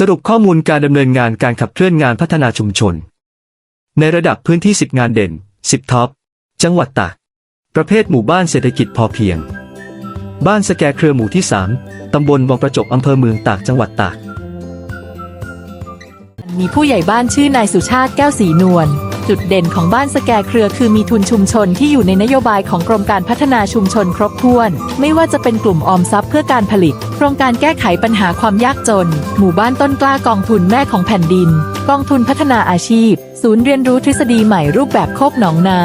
สรุปข้อมูลการดำเนินงานการขับเคลื่อนงานพัฒนาชุมชน ในระดับพื้นที่ 10 งานเด่น 10 ท็อป จังหวัดตากประเภทหมู่บ้านเศรษฐกิจพอเพียง บ้านสแกเครือหมู่ที่ 3 ตำบลบองประจบอำเภอเมืองตากจังหวัดตาก มีผู้ใหญ่บ้านชื่อนายสุชาติแก้วสีนวล จุดเด่นของบ้านสแกเครือคือมีทุนชุมชนที่อยู่ในนโยบายของกรมการพัฒนาชุมชนครบถ้วน ไม่ว่าจะเป็นกลุ่มออมทรัพย์เพื่อการผลิต โครงการแก้ไขปัญหาความยากจน หมู่บ้านต้นกล้ากองทุนแม่ของแผ่นดิน กองทุนพัฒนาอาชีพศูนย์เรียนรู้ทฤษฎีใหม่รูปแบบโคกหนองนา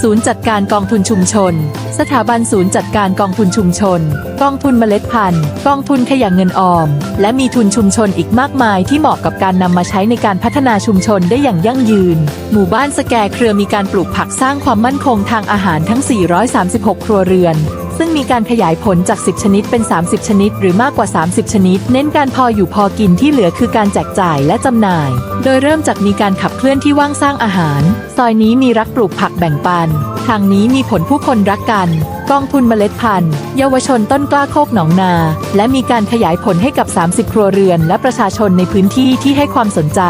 ศูนย์จัดการกองทุนชุมชน สถาบันศูนย์จัดการกองทุนชุมชน กองทุนเมล็ดพันธุ์ กองทุนขยะเงินออม และมีทุนชุมชนอีกมากมายที่เหมาะกับการนำมาใช้ในการพัฒนาชุมชนได้อย่างยั่งยืน หมู่บ้านสแกเครือมีการปลูกผักสร้างความมั่นคงทางอาหารทั้ง 436 ครัวเรือน ซึ่งมีการขยายผลจาก 10 ชนิดเป็น 30 ชนิด หรือมากกว่า 30 ชนิด เน้นการพออยู่พอกินที่เหลือคือการแจกจ่ายและจำหน่าย โดยเริ่มจากมีการขับเคลื่อนที่ว่างสร้างอาหาร ซอยนี้มีรักปลูกผักแบ่งปัน ทางนี้มีผลผู้คนรักกัน กองทุนเมล็ดพันธุ์ เยาวชนต้นกล้าโคกหนองนา และมีการขยายผลให้กับ 30 ครัวเรือน และประชาชนในพื้นที่ที่ให้ความสนใจ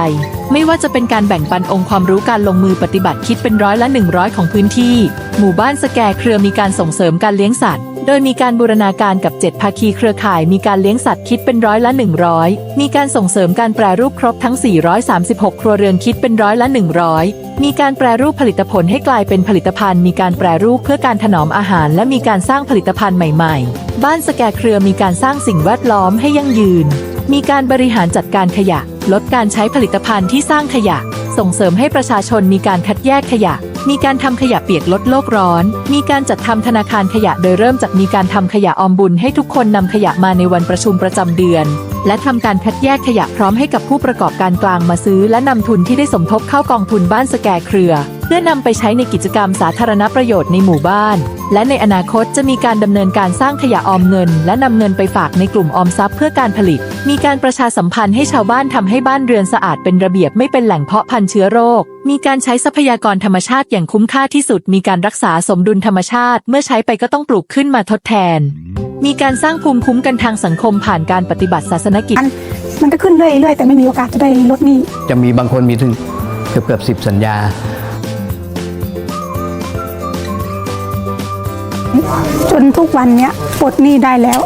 ไม่ว่าจะเป็นการแบ่งปันองค์ความรู้การลงมือปฏิบัติคิดเป็นร้อยละ 100 ของพื้นที่ หมู่บ้านสแกเครือมีการส่งเสริมการเลี้ยงสัตว์ โดยมีการบูรณาการกับ 7 ภาคีเครือข่ายมีการเลี้ยงสัตว์คิดเป็นร้อยละ 100 มีการส่งเสริมการแปรรูปครบทั้ง 436 ครัวเรือนคิดเป็นร้อยละ 100 มีการแปรรูปผลิตผลให้กลายเป็นผลิตภัณฑ์ มีการแปรรูปเพื่อการถนอมอาหาร และมีการสร้างผลิตภัณฑ์ใหม่ๆ บ้านสแกเครือมีการสร้างสิ่งแวดล้อมให้ยั่งยืน มีการบริหารจัดการขยะ ลดการใช้ผลิตภัณฑ์ที่สร้างขยะ ส่งเสริมให้ประชาชนมีการคัดแยกขยะ มีการทำขยะเปียกลดโลกร้อน มีการจัดทำธนาคารขยะโดยเริ่มจากมีการทำขยะออมบุญให้ทุกคนนำขยะมาในวันประชุมประจำเดือน และทำการคัดแยกขยะพร้อมให้กับผู้ประกอบการกลางมาซื้อ และนำทุนที่ได้สมทบเข้ากองทุนบ้านสแกเครือ เพื่อนำไปใช้ในกิจกรรมสาธารณประโยชน์ในหมู่บ้าน และในอนาคตจะมีการดำเนินการสร้างขยะออมเงิน และนำเงินไปฝากในกลุ่มออมทรัพย์เพื่อการผลิต มีการประชาสัมพันธ์ให้ชาวบ้านทำให้บ้านเรือนสะอาดเป็นระเบียบไม่เป็นแหล่งเพาะพันธุ์เชื้อโรค มีการใช้ทรัพยากรธรรมชาติอย่างคุ้มค่าที่สุด มีการรักษาสมดุลธรรมชาติ เมื่อใช้ไปก็ต้องปลูกขึ้นมาทดแทน มีการสร้างภูมิคุ้มกันทางสังคมผ่านการปฏิบัติศาสนกิจ มันก็ขึ้นเรื่อยๆแต่ไม่มีโอกาสจะได้ลดหนี้ จะมีบางคนมีถึงเกือบเกือบสิบสัญญา จนทุกวันเนี้ยปลดหนี้ได้แล้ว